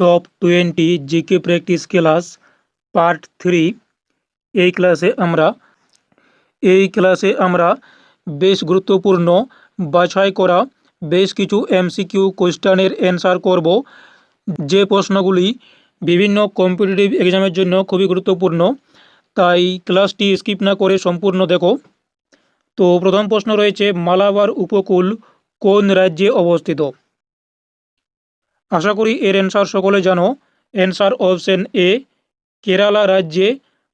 Top twenty GK practice class part three এই ক্লাসে আমরা, এই ক্লাসে আমরা বেশ গুরুত্বপূর্ণ বাছাই করা বেশ কিছু এমসিকিউ কোশ্চেনের অ্যান্সার করব। যে প্রশ্নগুলি বিভিন্ন কম্পিটিটিভ এক্সামের জন্য খুবই গুরুত্বপূর্ণ, তাই ক্লাসটি স্কিপ না করে সম্পূর্ণ দেখো। তো প্রথম প্রশ্ন রয়েছে, মালাবার উপকূল কোন রাজ্যে অবস্থিত? আশা করি এর অ্যান্সার সকলে জানো। অ্যান্সার অপশন এ কেরালা রাজ্যে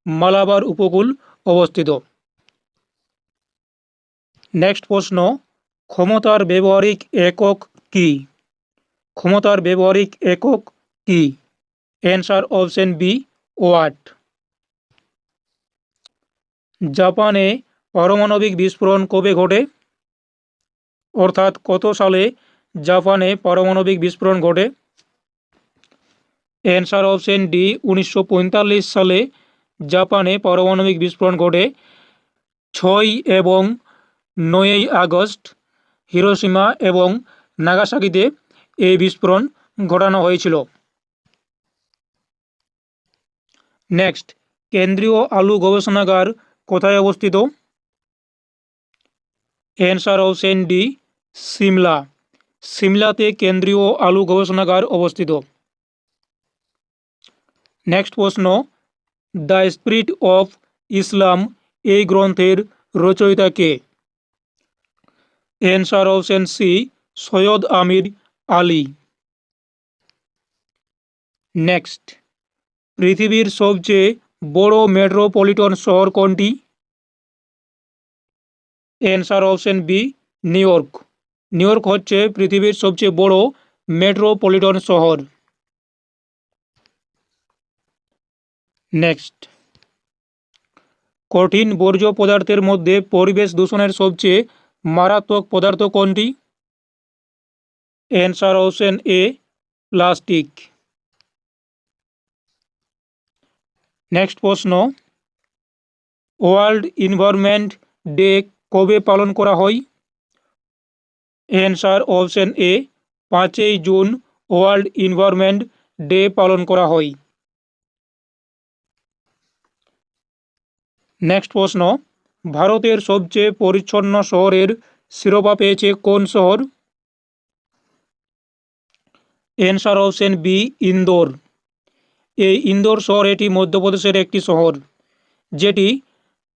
মালাবার উপকূল অবস্থিত। নেক্সট প্রশ্ন, ক্ষমতার ব্যবহারিক একক কি? ক্ষমতার ব্যবহারিক একক কি? Answer option B watt. জাপানে পারমাণবিক বিস্ফোরণ কবে ঘটে? অর্থাৎ কত সালে জাপানে পারমাণবিক বিস্ফোরণ ঘটে। অ্যান্সার অপশন ডি, উনিশশো পঁয়তাল্লিশ সালে জাপানে পারমাণবিক বিস্ফোরণ ঘটে। ছয় এবং নয়ই আগস্ট হিরোসীমা এবং নাগাসাকিতে এই বিস্ফোরণ ঘটানো হয়েছিল। নেক্সট, কেন্দ্রীয় আলু গবেষণাগার কোথায় অবস্থিত? Answer option D, Shimla. সিমলাতে কেন্দ্রীয় আলু গবেষণাগার অবস্থিত। নেক্সট প্রশ্ন, দ্য স্পিরিট অফ ইসলাম এই গ্রন্থের রচয়িতা কে? Answer option C Syed Amir Ali. Next পৃথিবীর সবচেয়ে বড় মেট্রোপলিটন শহর কোনটি? Answer option B New York. New York হচ্ছে পৃথিবীর সবচেয়ে বড় মেট্রোপলিটন শহর। নেক্সট। কঠিন বর্জ্য পদার্থের মধ্যে পরিবেশ দূষণের সবচেয়ে মারাত্মক পদার্থ কোনটি? Answer option A, plastic. Next প্রশ্ন। ওয়ার্ল্ড ইনভায়রনমেন্ট ডে কবে পালন করা হয়? অ্যান্সার অপশন এ, পাঁচই জুন ওয়ার্ল্ড ইনভায়রনমেন্ট ডে পালন করা হয়। নেক্সট প্রশ্ন, ভারতের সবচেয়ে পরিচ্ছন্ন শহরের শিরোপা পেয়েছে কোন শহর? Answer option B, Indore. এই ইন্দোর শহর এটি মধ্যপ্রদেশের একটি শহর, যেটি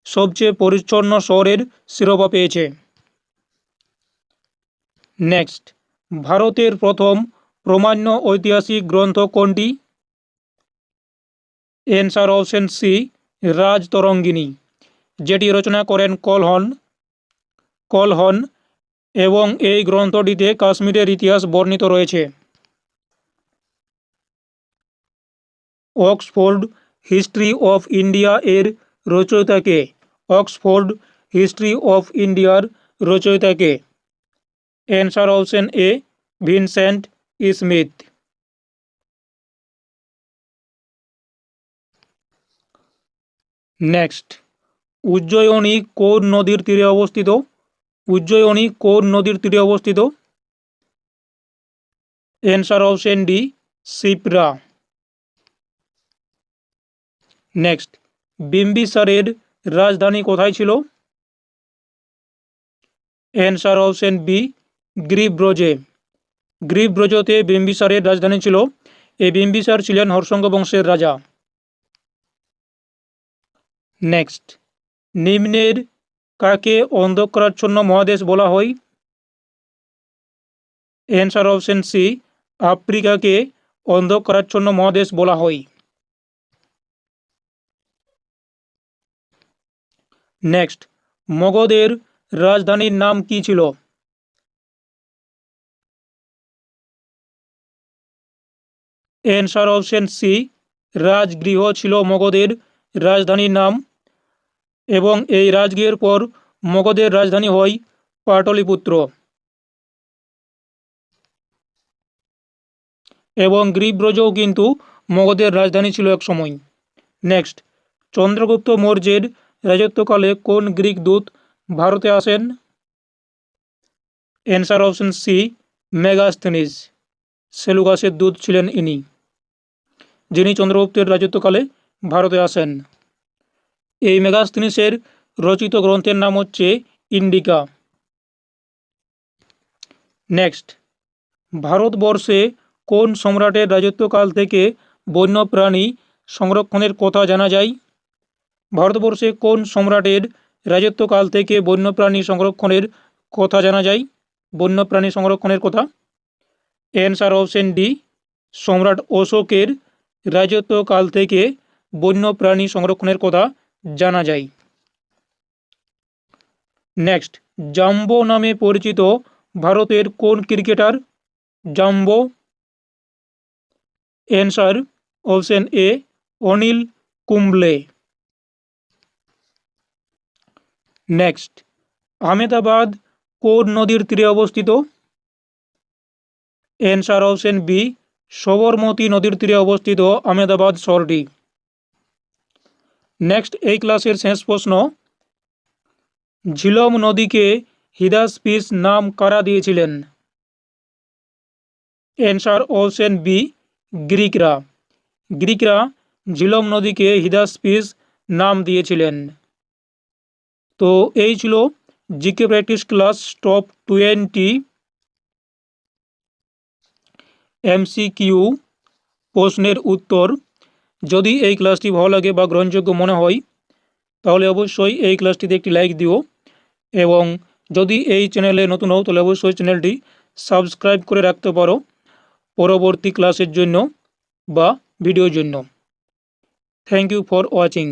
সবচেয়ে পরিচ্ছন্ন শহরের শিরোপা পেয়েছে। নেক্সট ভারতের প্রথম প্রমাণ্য ঐতিহাসিক গ্রন্থ কোনটি? অ্যান্সার অপশন সি রাজতরঙ্গিনী যেটি রচনা করেন কলহন। কলহন এবং এই গ্রন্থটিতে কাশ্মীরের ইতিহাস বর্ণিত রয়েছে। অক্সফোর্ড হিস্ট্রি অফ ইন্ডিয়া এর রচয়িতাকে অক্সফোর্ড হিস্ট্রি অফ ইন্ডিয়ার রচয়িতাকে answer option A Vincent Smith next Ujjayini কোন নদীর তীরে অবস্থিত? উজ্জয়িনী কোন নদীর তীরে অবস্থিত? Answer option D Shipra next বিম্বিসারের রাজধানী কোথায় ছিল? অ্যান্সার অপশন বি গ্রীব্রজে গ্রীব্রজতে বিম্বিসারের রাজধানী ছিল। এই বিম্বিসার ছিলেন হর্ষঙ্গ বংশের রাজা। নেক্সট। নিম্নের কাকে অন্ধকারাচ্ছন্ন মহাদেশ বলা হয়? অ্যান্সার অপশন সি, আফ্রিকাকে অন্ধকারাচ্ছন্ন মহাদেশ বলা হয়। নেক্সট। মগধের রাজধানীর নাম কি ছিল? অ্যান্সার অপশন সি, রাজগৃহ ছিল মগধের রাজধানীর নাম এবং এই রাজগৃহের পর মগধের রাজধানী হয় পাটলিপুত্র। এবং গ্রীব্রজও কিন্তু মগধের রাজধানী ছিল এক সময়। নেক্সট, চন্দ্রগুপ্ত মৌর্যের রাজত্বকালে কোন গ্রিক দূত ভারতে আসেন? Answer option C, Megasthenes. সেলুকাসের দূত ছিলেন ইনি। যিনি চন্দ্রগুপ্তের রাজত্বকালে ভারতে আসেন। এই মেগাস্তিনিসের রচিত গ্রন্থের নাম হচ্ছে ইন্ডিকা। নেক্সট, ভারতবর্ষে কোন সম্রাটের রাজত্বকাল থেকে বন্যপ্রাণী সংরক্ষণের কথা জানা যায়? ভারতবর্ষে কোন সম্রাটের রাজত্বকাল থেকে বন্যপ্রাণী সংরক্ষণের কথা জানা যায়? বন্যপ্রাণী সংরক্ষণের কথা? অ্যান্সার অপশন ডি সম্রাট অশোকের রাজত্বকাল থেকে বন্যপ্রাণী সংরক্ষণের কথা জানা যায়। নেক্সট জাম্বো নামে পরিচিত ভারতের কোন cricketer Jumbo? Answer option A Anil Kumble. Next Ahmedabad কোন নদীর তীরে অবস্থিত? অ্যান্সার অপশন বি সবরমতী নদীর তীরে অবস্থিত আহমেদাবাদ শহরটি। নেক্সট এই ক্লাসের শেষ প্রশ্ন। ঝিলম নদীকে হিদাসপিস নাম কারা দিয়েছিলেন? অ্যান্সার অপশন বি গ্রিকরা গ্রিকরা ঝিলম নদীকে হিদাসপিস নাম দিয়েছিলেন। তো এই ছিল GK practice class top twenty. MCQ প্রশ্নের উত্তর যদি এই ক্লাসটি ভালো লাগে বা গ্রহণযোগ্য মনে হয়, তাহলে অবশ্যই এই ক্লাসটিতে একটি লাইক দিও এবং যদি এই চ্যানেলে নতুন হও, তাহলে অবশ্যই চ্যানেলটি সাবস্ক্রাইব করে রাখতে পারো পরবর্তী ক্লাসের জন্য বা ভিডিওর জন্য। Thank you for watching